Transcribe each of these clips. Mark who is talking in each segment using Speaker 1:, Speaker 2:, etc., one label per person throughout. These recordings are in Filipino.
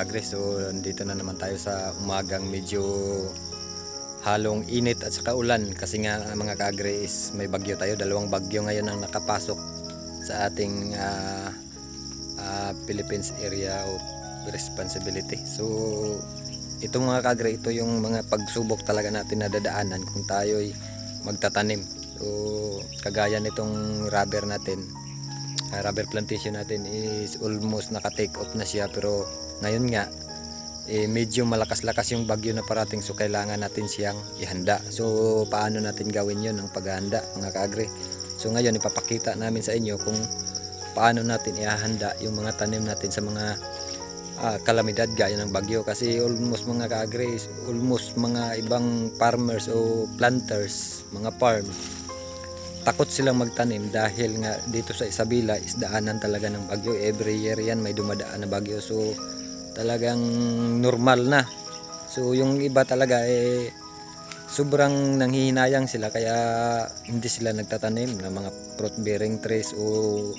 Speaker 1: kagre. So dito na naman tayo sa umagang medyo halong init at saka ulan kasi nga mga kagre is may bagyo tayo. Dalawang bagyo ngayon ang nakapasok sa ating ah, ah, Philippines area of responsibility. So ito mga kagre, ito yung mga pagsubok talaga natin na dadaanan kung tayo'y magtatanim. So kagaya nitong rubber natin, ah, rubber plantation natin is almost naka-take off na siya pero ngayon nga eh, medyo malakas-lakas yung bagyo na parating so kailangan natin siyang ihanda. So paano natin gawin yon ng paghahanda mga kaagre? So ngayon ipapakita namin sa inyo kung paano natin ihahanda yung mga tanim natin sa mga ah, kalamidad gaya ng bagyo kasi almost mga kaagre almost mga ibang farmers o planters, mga farm takot silang magtanim dahil nga dito sa Isabela is daanan talaga ng bagyo. Every year yan may dumadaan na bagyo. So talagang normal na. So yung iba talaga eh sobrang nanghihinayang sila kaya hindi sila nagtatanim ng mga fruit bearing trees o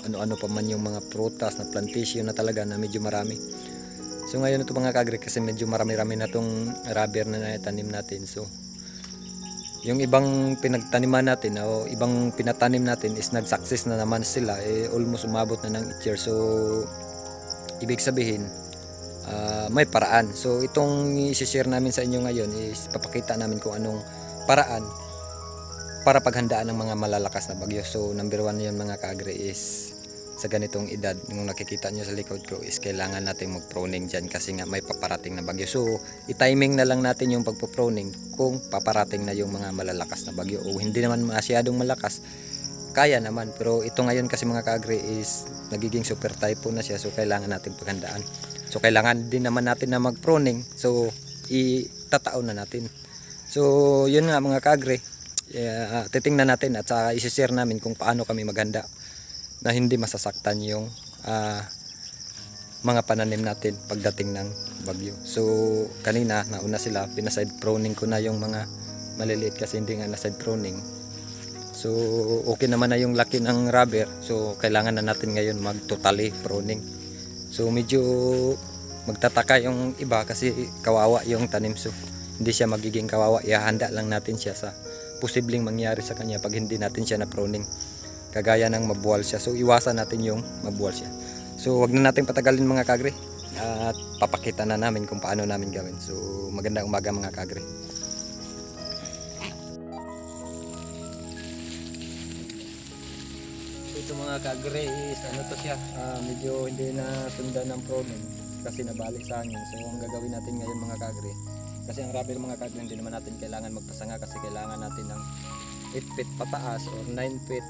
Speaker 1: ano-ano pa man yung mga prutas na plantation na talaga na medyo marami. So ngayon ito mga kagre kasi medyo marami-rami na tong rubber na natanim natin. So yung ibang pinagtaniman natin o ibang pinatanim natin is nag-success na naman sila eh almost umabot na ng 8 years. So ibig sabihin ah, may paraan. So itong i-share namin sa inyo ngayon is papakita namin kung anong paraan para paghandaan ng mga malalakas na bagyo. So number one yun mga kaagre is sa ganitong edad nung nakikita nyo sa likod ko is kailangan natin mag-proning dyan kasi nga may paparating na bagyo. So i-timing na lang natin yung pagpo-proning kung paparating na yung mga malalakas na bagyo o hindi naman masyadong malakas kaya naman. Pero ito ngayon kasi mga kaagre is nagiging super typhoon na siya so kailangan natin paghandaan. So kailangan din naman natin na mag-proning. So itatao na natin. So yun nga mga kaagre yeah, titingnan natin at saka isi-share namin kung paano kami maghanda na hindi masasaktan yung ah, mga pananim natin pagdating ng bagyo. So kanina nauna sila, pinaside pruning ko na yung mga maliliit kasi hindi nga na side pruning. So okay naman na yung laki ng rubber. So kailangan na natin ngayon mag totally pruning. So medyo magtataka yung iba kasi kawawa yung tanim. So hindi siya magiging kawawa. Ihahanda lang natin siya sa posibleng mangyari sa kanya pag hindi natin siya na pruning kagaya ng mabuwal siya. So iwasan natin yung mabuwal siya. So wag na natin patagalin mga kagre at papakita na namin kung paano namin gawin. So magandang umaga mga kagre. Ito mga kagre is ano to siya, ah, medyo hindi na sundan ng proning kasi nabalik sa hangin. So ang gagawin natin ngayon mga kagre, kasi ang rubber mga kagre hindi naman natin kailangan magpasanga kasi kailangan natin ng 8 feet pataas or 9 feet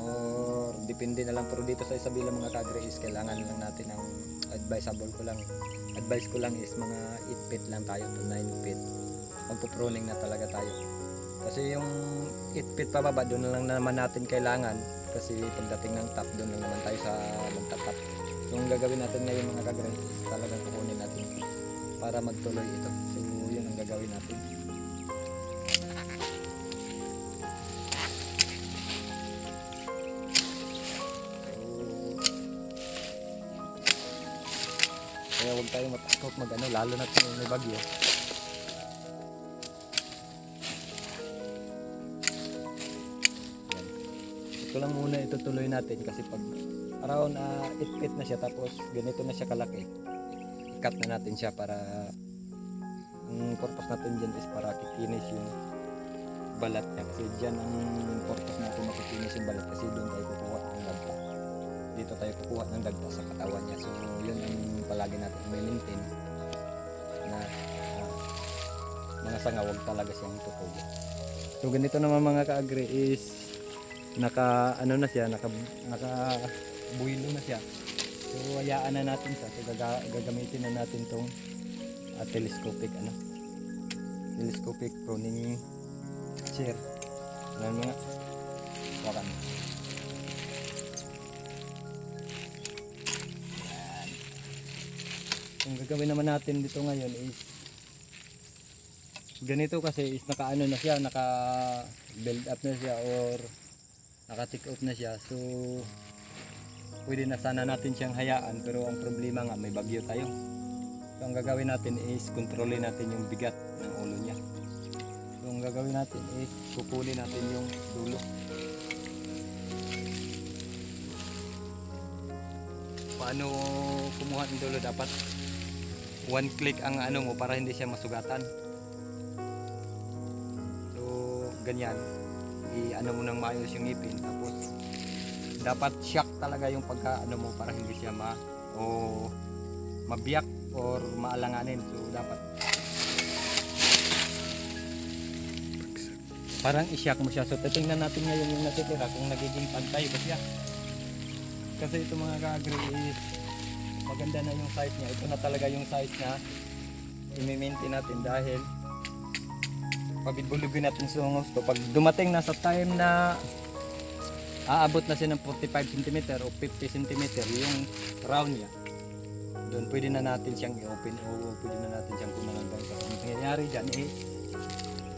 Speaker 1: or depende na lang pero dito sa Isabela mga kagre is kailangan lang natin ang advisable ko lang. Advice ko lang is mga 8 feet lang tayo to 9 feet. Magpo-pruning na talaga tayo. Kasi yung 8 feet pababa doon lang naman natin kailangan. Kasi pagdating ng top doon lang naman tayo sa magtatap. Ang gagawin natin ngayon mga kagre is talagang kukunin natin para magtuloy ito. So yun ang gagawin natin huwag tayong matakot mag ano, lalo na kung may bagyo. Ito lang muna itutuloy natin kasi pag around uh, 8 feet na siya tapos ganito na siya kalaki. Cut na natin siya para ang purpose natin dyan is para kikinis yung balat niya kasi dyan ang purpose natin makikinis yung balat kasi doon tayo dagta dito tayo kukuha ng dagta sa katawan niya. So yun ang palagi natin i-maintain na ah, mga sanga wag talaga siyang tutubo so ganito naman mga ka-agri is naka ano na siya naka naka buwilo na siya. So hayaan na natin siya. So gaga, gagamitin na natin tong ah, telescopic ano telescopic pruning chair. Ano mga wakan gagawin naman natin dito ngayon is ganito kasi is naka ano na siya naka build up na siya or naka take out na siya so pwede na sana natin siyang hayaan pero ang problema nga may bagyo tayo So, ang gagawin natin is kontrolin natin yung bigat ng ulo niya. So, ang gagawin natin is pupuli natin yung dulo. Paano kumuha ng dulo? Dapat one click ang ano mo para hindi siya masugatan. So, ganyan. I-ano mo nang maayos yung ngipin. Tapos, dapat shock talaga yung pagka ano mo para hindi siya ma o mabiyak or maalanganin. So, dapat parang i-shock mo siya. So, titingnan natin ngayon yung natitira kung nagiging pantay ba siya. Kasi ito mga ka-agree is maganda na yung size niya. Ito na talaga yung size na i-maintain natin dahil pabibulugin natin sa gusto. Pag dumating na sa time na aabot na siya ng 45 cm o 50 cm yung round niya, doon pwede na natin siyang i-open o pwede na natin siyang kumalang ganito. Ang nangyayari dyan is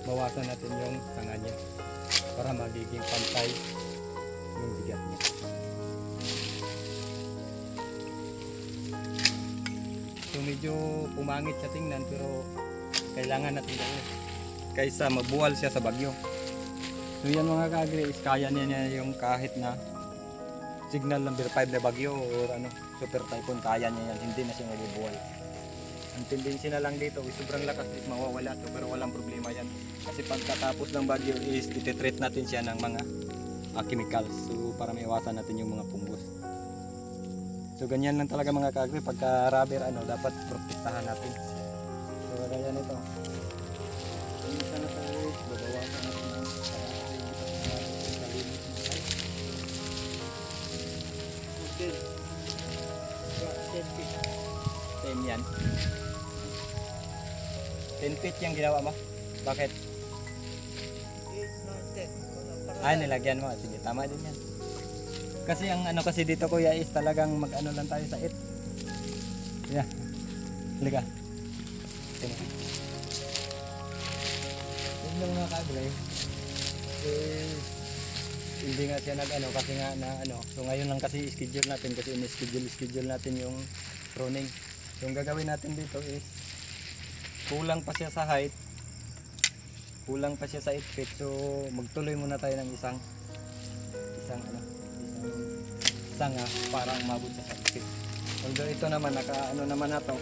Speaker 1: bawasan natin yung sanga niya para magiging pantay yung bigat niya. So medyo pumangit sa tingnan pero kailangan natin gawin kaysa mabuwal siya sa bagyo. So yan mga kaagri is kaya niya niya yung kahit na signal number 5 na bagyo or ano super typhoon kaya niya yan hindi na siya mabubuwal. Ang tendency na lang dito is sobrang lakas is mawawala to pero walang problema yan. Kasi pagkatapos ng bagyo is ititreat natin siya ng mga ah, chemicals so para maiwasan natin yung mga fungus. So ganyan lang talaga mga kaagri pagka rubber ano dapat protektahan natin. So kaya nito. Kung na tayo, babawasan natin ang
Speaker 2: Okay. Yeah, 10 feet.
Speaker 1: 10 yan. 10 feet yung ginawa mo? Bakit?
Speaker 2: 8, 9, 10.
Speaker 1: Ah, nilagyan mo. Sige, tama din yan. Kasi ang ano kasi dito kuya is talagang mag-ano lang tayo sa it. Yeah. Halika. Yun lang mga kabre. Eh, hindi nga siya nag ano kasi nga na ano. So ngayon lang kasi schedule natin kasi in-schedule schedule natin yung pruning. So ang gagawin natin dito is kulang pa siya sa height. Kulang pa siya sa 8 feet. So magtuloy muna tayo ng isang isang ano, sanga para umabot sa 8 feet. Although ito naman naka ano naman na to,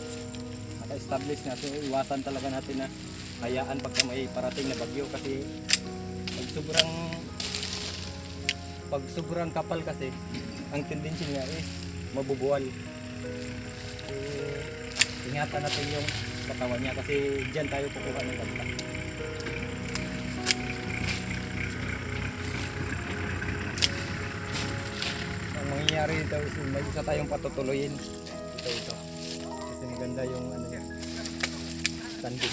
Speaker 1: naka-establish na so iwasan talaga natin na hayaan pagka may parating na bagyo kasi pag sobrang pag sobrang kapal kasi ang tendency niya is mabubuwal. So, ingatan natin yung katawan niya kasi diyan tayo kukuha ng ganda. Ang mangyayari dito is may isa tayong patutuloyin. Ito ito. Kasi maganda yung ano. Sandig.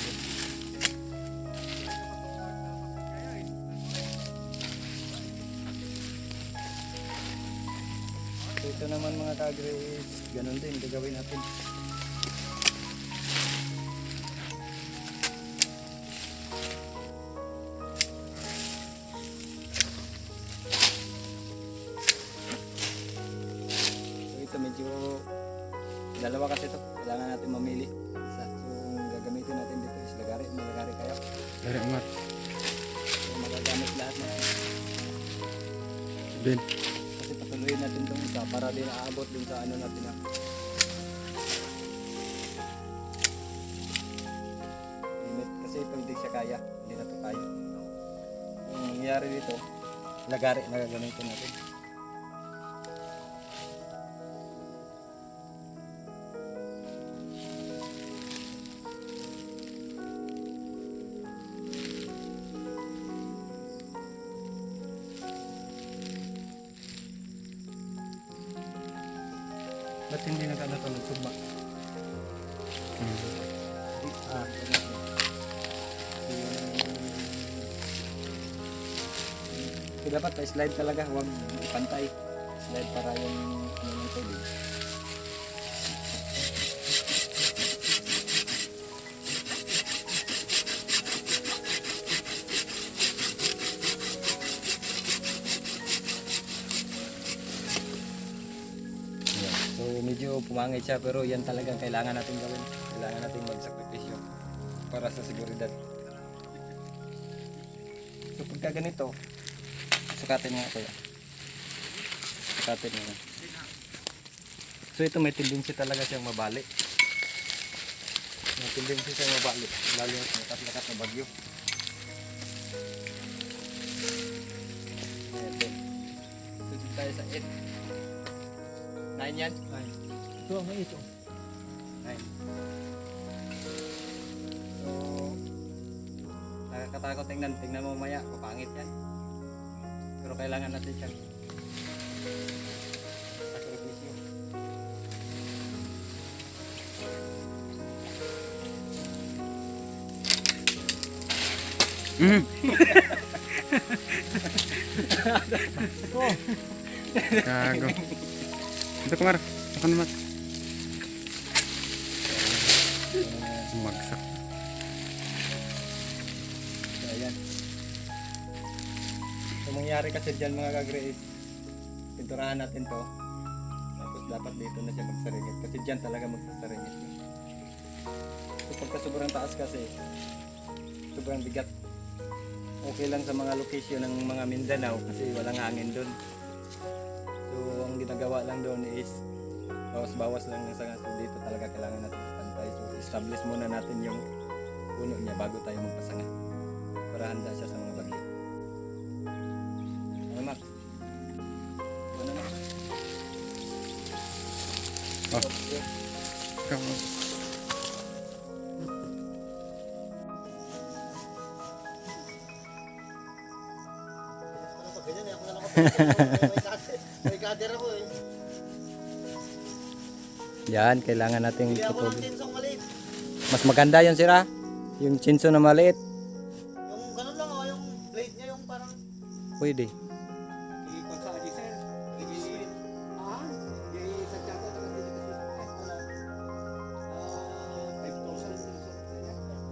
Speaker 1: So ito naman mga kagre is ganun din gagawin natin. Dalawa kasi ito. Kailangan natin mamili. Isa. So ang gagamitin natin dito is lagari. May lagari kayo.
Speaker 3: Dari amat.
Speaker 1: So magagamit lahat na.
Speaker 3: Din.
Speaker 1: Kasi patuloyin natin itong isa para din aabot dun sa ano natin na. Limit. Kasi ito hindi siya kaya. Hindi na ito kaya. Yung nangyayari dito, lagari na gagamitin natin. Ba't hindi nag-ano ito nagsugma? Ah, So, dapat pa-slide talaga, huwag ipantay. Slide para yung ano ng tubig. Pumangit siya pero yan talagang kailangan natin gawin. Kailangan natin magsakripisyo para sa seguridad. So pagka ganito, sukatin nga kuya. Sukatin nga. So ito may tendency talaga siyang mabali. May tendency siyang mabali. Lalo na lakat-lakat na bagyo. Ito. Ito tayo sa 8. 9 yan?
Speaker 2: Ay. Ito ang ito.
Speaker 1: 9. So, nakakatakot tingnan. Tingnan mo maya, papangit yan. Pero kailangan natin siyang sakripisyo.
Speaker 3: Gago. Ito kumar. Ako naman. Umagsak.
Speaker 1: So, ayan. So, mangyari kasi dyan mga kagre is pinturahan natin to. Tapos dapat dito na siya magsaringit. Kasi dyan talaga magsasaringit. yun. So, pagka sobrang taas kasi, sobrang bigat. Okay lang sa mga location ng mga Mindanao kasi walang hangin doon. So, ang ginagawa lang doon is bawas-bawas lang ng sanga. So, dito talaga kailangan natin establish muna natin yung puno niya bago tayo magpasanga para handa siya sa mga bagyo. Ano Mac? Ano na?
Speaker 3: Oh. Ikaw.
Speaker 2: Ganyan eh, ako na lang ako. May ako eh.
Speaker 1: Yan, kailangan nating
Speaker 2: Hindi
Speaker 1: Mas maganda yun sira. Yung chinso na maliit.
Speaker 2: Yung ganun lang oh, yung blade niya yung parang
Speaker 1: Pwede.
Speaker 2: Ah? Ano? Ah, 5,000 sa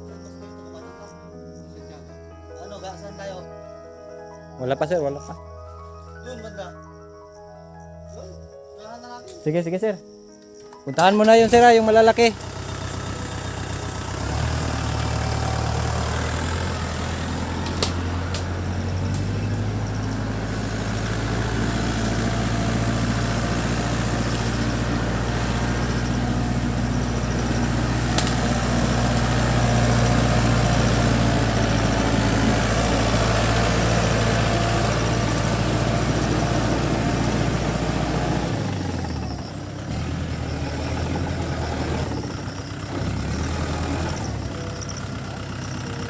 Speaker 2: Tapos ko ito kumain pa. Sa Tiago. Ga, saan tayo?
Speaker 1: Wala pa sir, wala pa.
Speaker 2: Doon banda. Doon.
Speaker 1: Sige, sige sir. Puntahan mo na yun sir, ah, yung malalaki.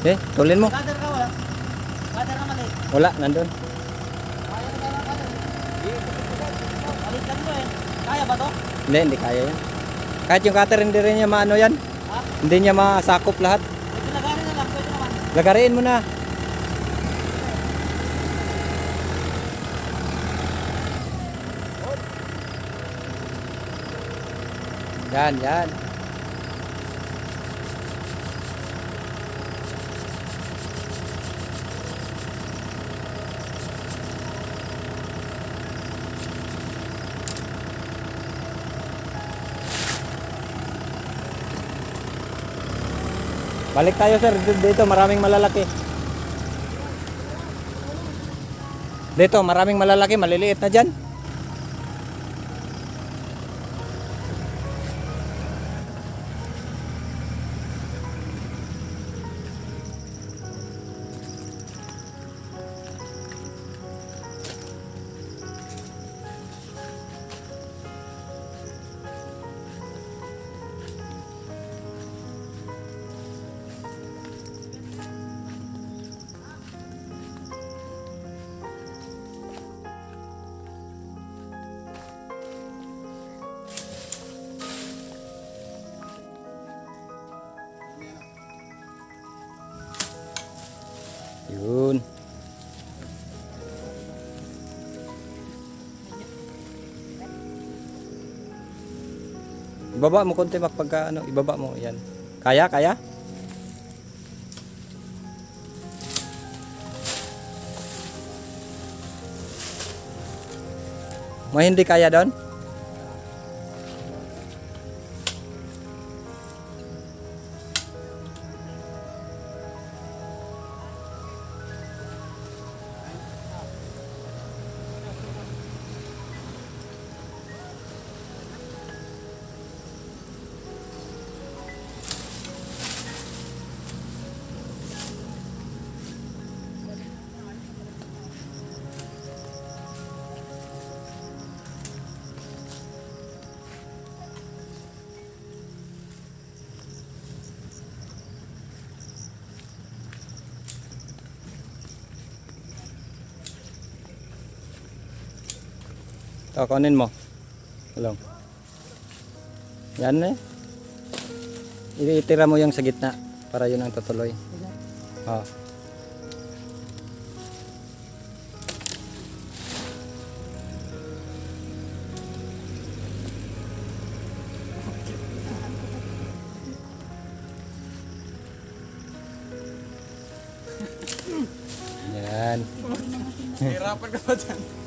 Speaker 1: Eh, tulin mo.
Speaker 2: Kader ka wala? Kader na maliit.
Speaker 1: Wala, nandun.
Speaker 2: Eh. Kaya ba to?
Speaker 1: Hindi, hindi kaya yan. Kahit yung cutter, hindi rin niya maano yan.
Speaker 2: Ha?
Speaker 1: Hindi niya masakop lahat.
Speaker 2: Pwede lagarin na lang. Pwede naman.
Speaker 1: Lagarin mo na. Yan, yan. Balik tayo sir, dito maraming malalaki. Dito maraming malalaki, maliliit na dyan. Yun. Ibaba mo konti mak ano, ibaba mo yan. Kaya, kaya? May kaya doon? O, kunin mo. Tulong. Yan na eh. Itira mo yung sa gitna para yun ang tutuloy. Oh. Yan.
Speaker 3: Hirapan ka pa dyan.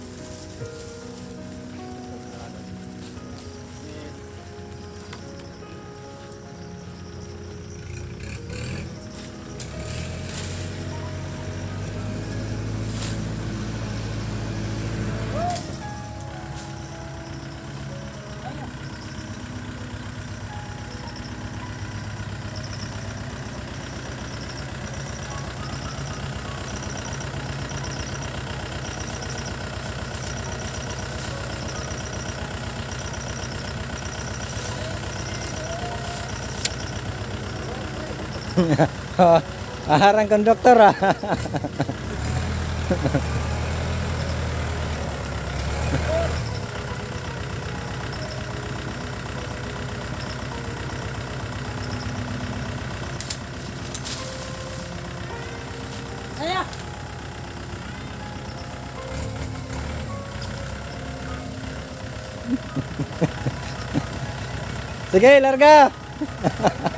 Speaker 1: Aharang konduktor ah. Sige, larga.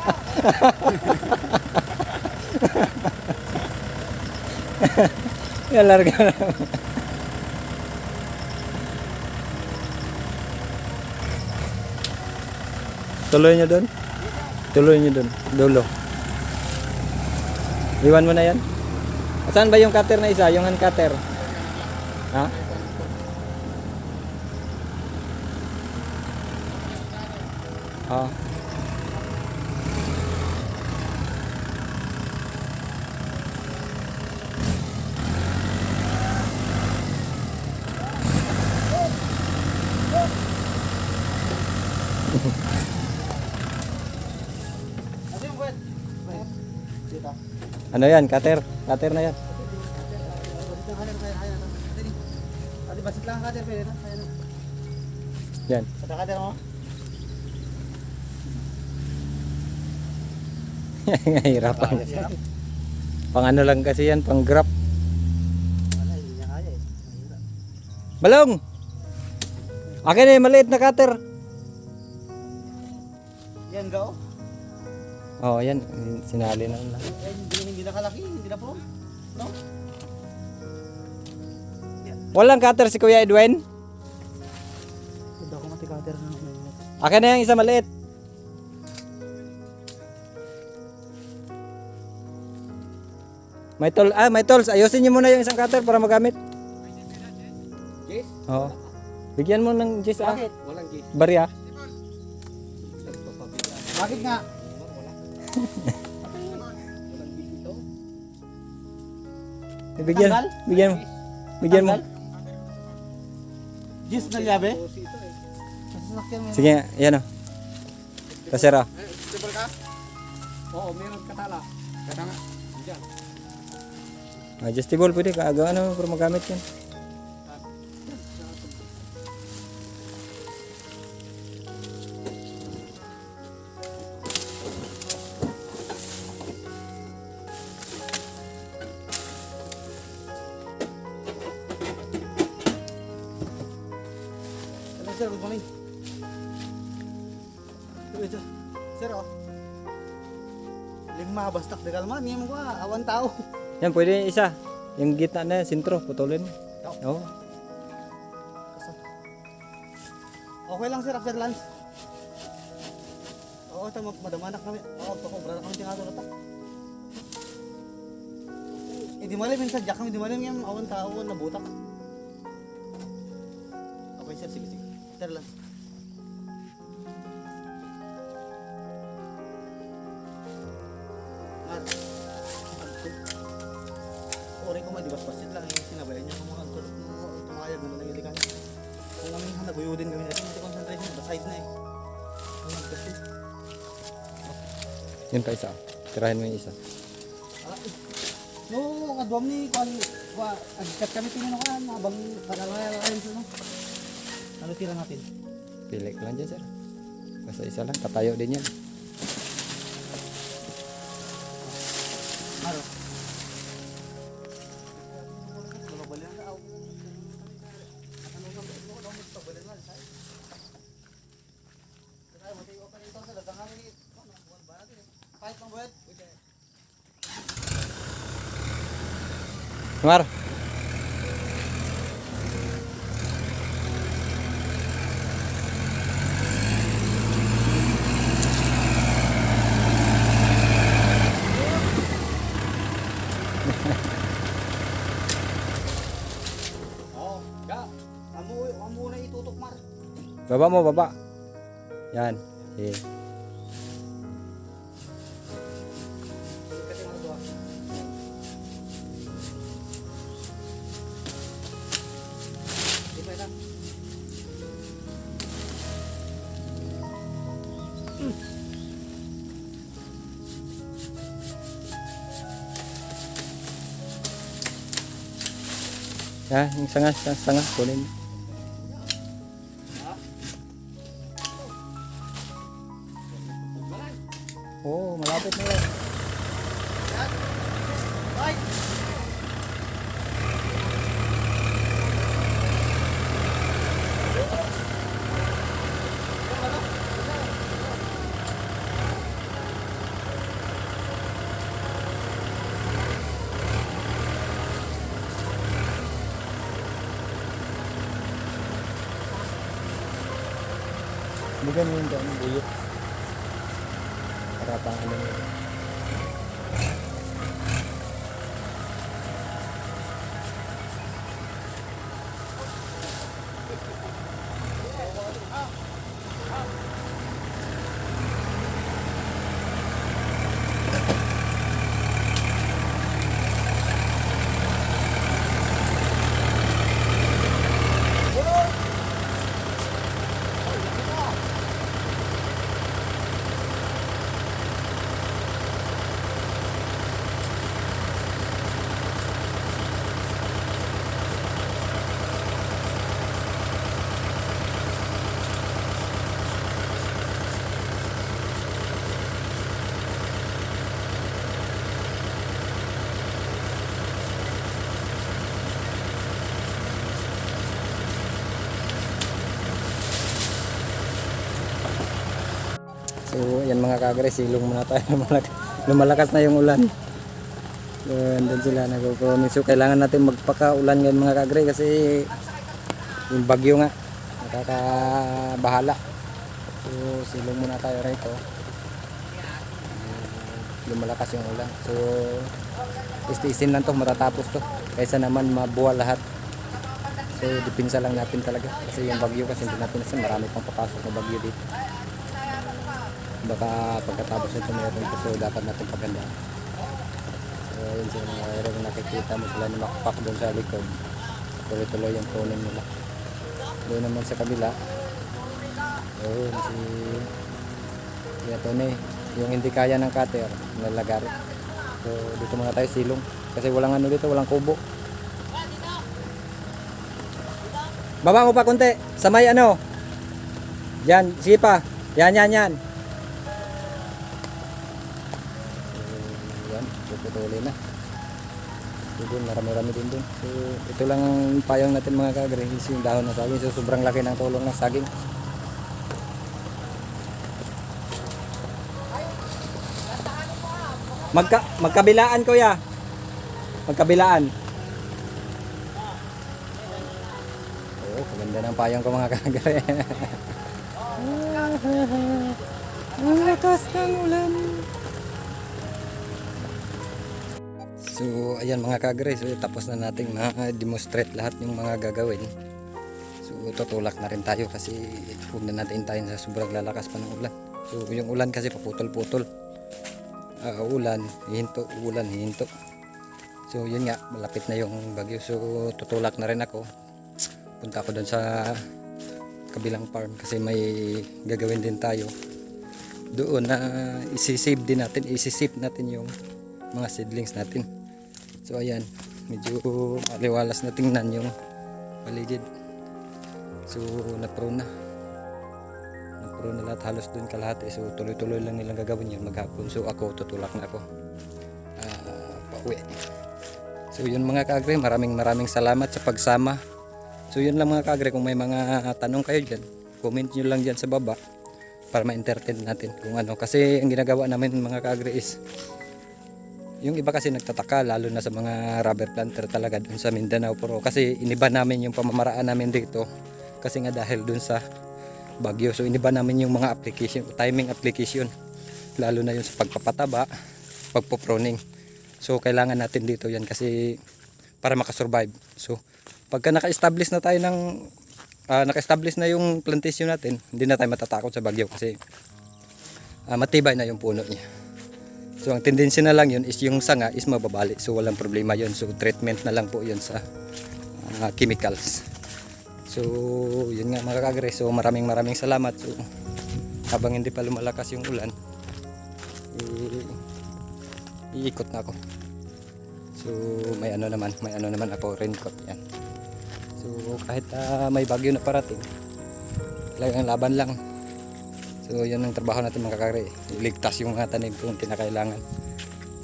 Speaker 1: Ya, larga na. Tuloy nyo dun. Tuloy nyo dun. Dulo. Iwan mo na yan. Saan ba yung cutter na isa? Yung hand cutter? Ha? Ah.
Speaker 2: Ano yung kwet? Dito.
Speaker 1: Ano yan? Cutter. Cutter na yan.
Speaker 2: Na. Na. Na.
Speaker 1: Yan.
Speaker 2: Mo?
Speaker 1: Hirapan. Pang ano lang kasi yan, pang grab.
Speaker 2: Eh.
Speaker 1: Balong! Akin na yung maliit na cutter.
Speaker 2: Yan, go.
Speaker 1: Oh, yan. Sinali na lang.
Speaker 2: Eh, hindi, hindi na kalaki, hindi na po. No?
Speaker 1: Walang cutter si Kuya Edwin.
Speaker 2: Hindi ako mati kader na naman.
Speaker 1: Akin na yung isa maliit. May tol, ah, may tools. Ayusin niyo muna yung isang cutter para magamit.
Speaker 2: Yes?
Speaker 1: Oo. Bigyan mo ng Jess ah.
Speaker 2: Bakit? Walang gate.
Speaker 1: Barya.
Speaker 2: Bakit nga?
Speaker 1: Bigyan.
Speaker 2: Tanggal?
Speaker 1: Bigyan mo. Bigyan mo.
Speaker 2: Gis na liabe?
Speaker 1: Sige, yan o. Kasera.
Speaker 3: Stable ka? Oo, meron katala. Kaya nga.
Speaker 1: Adjustable pwede ka. Agaw ano para magamit yan.
Speaker 2: Kalma, niya mo ka, awan tao.
Speaker 1: Yan, pwede isa. Yung gitna na yan, sintro, putulin. Oo.
Speaker 2: Okay lang sir after lunch. Oo, tama madamanak kami. Oo, to ko brother kami tingado na ta. Eh di malim minsan jak kami di malim yung awan tao na butak. Okay sir, sige sige. After lunch.
Speaker 1: Yun pa isa. Tirahin mo yung isa.
Speaker 2: No, kadwam ni kwan wa agkat kami tinino kan abang kanalaya kain sa no. Ano tira natin?
Speaker 1: Pili ko lang dyan sir. Basta isa lang, tatayo din yan. Mar.
Speaker 2: Na itutok mar.
Speaker 1: Baba mo, baba. Yan. Sige.
Speaker 2: Ba lang?
Speaker 1: Yan, yung sanga, sanga, sanga. Kunin. mo. Oo, malapit na yan.
Speaker 2: Ay!
Speaker 1: Bigyan mo yung daan, buyot. Para pang ano yun. So, yan mga kagre, silong muna tayo. Lumalakas, lumalakas na yung ulan. So, andun sila nagpo-promise. So, kailangan natin magpaka-ulan ngayon mga kagre kasi yung bagyo nga, nakakabahala. So, silong muna tayo rito. Lumalakas yung ulan. So, istiisin lang to, matatapos to. Kaysa naman mabuwa lahat. So, dipinsa lang natin talaga. Kasi yung bagyo kasi hindi natin kasi marami pang papasok na bagyo dito baka pagkatapos nito meron pa so dapat natin pagandaan so yun kaibigan, kung nakikita mo sila na makpak doon sa likod. Tuloy-tuloy yung kunin nila. Doon naman sa kabila. Yun si si Atone yung hindi kaya ng cutter nalagari so dito muna tayo silong. Kasi walang ano dito walang kubo. Baba mo pa konti sa may ano. Yan sige pa yan yan yan yan, puputulin na. Dun, marami-rami din dun. So ito lang ang payong natin mga kagre, yung dahon ng saging. So sobrang laki ng tulong ng saging. Magka, magkabilaan kuya. Magkabilaan. Oo, kaganda ng payong ko mga kagre. Ang lakas ng ulan. So, ayan mga kagre, so tapos na nating ma-demonstrate lahat yung mga gagawin. So, tutulak na rin tayo kasi huwag na natin tayo sa sobrang lalakas pa ng ulan. So, yung ulan kasi paputol-putol. Ah, ulan, hihinto, ulan, hihinto. So, yun nga, malapit na yung bagyo. So, tutulak na rin ako. Punta ako doon sa kabilang farm kasi may gagawin din tayo. Doon na isi-save din natin, isi-save natin yung mga seedlings natin. So ayan, medyo maliwalas na tingnan yung paligid. So na-prone na. Na-prone na lahat halos dun kalahati. So tuloy-tuloy lang nilang gagawin yun maghapon. So ako tutulak na ako. Ah, pauwi. So yun mga kaagre, maraming maraming salamat sa pagsama. So yun lang mga kaagre, kung may mga tanong kayo dyan, comment nyo lang dyan sa baba para ma-entertain natin kung ano. Kasi ang ginagawa namin mga kaagre is yung iba kasi nagtataka lalo na sa mga rubber planter talaga dun sa Mindanao. Pero kasi iniba namin yung pamamaraan namin dito. Kasi nga dahil dun sa bagyo. So iniba namin yung mga application timing application. Lalo na yung sa pagpapataba pagpo-pruning. So kailangan natin dito yan kasi para makasurvive. So pagka naka-establish na tayo ng ah, naka-establish na yung plantation natin hindi na tayo matatakot sa bagyo kasi ah, matibay na yung puno niya So ang tendency na lang yun is yung sanga is mababali. So walang problema yun. So treatment na lang po yun sa ah, chemicals. So yun nga mga kagre. So maraming maraming salamat. So habang hindi pa lumalakas yung ulan, iikot na ako. So may ano naman, may ano naman ako raincoat yan. So kahit ah, may bagyo na parating, talagang laban lang. So yan ang trabaho natin mga kakare. Iligtas yung mga tanim kung kinakailangan.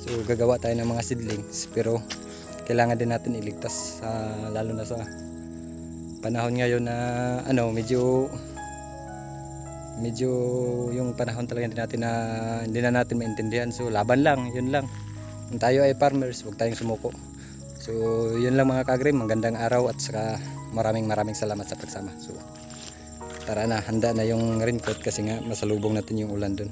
Speaker 1: So gagawa tayo ng mga seedlings pero kailangan din natin iligtas sa lalo na sa panahon ngayon na ano medyo medyo yung panahon talaga hindi natin na hindi na natin maintindihan. So laban lang, yun lang. Kung tayo ay farmers, huwag tayong sumuko. So yun lang mga kagre, magandang araw at saka maraming maraming salamat sa pagsama. So Tara na, handa na yung raincoat kasi nga masalubong natin yung ulan dun.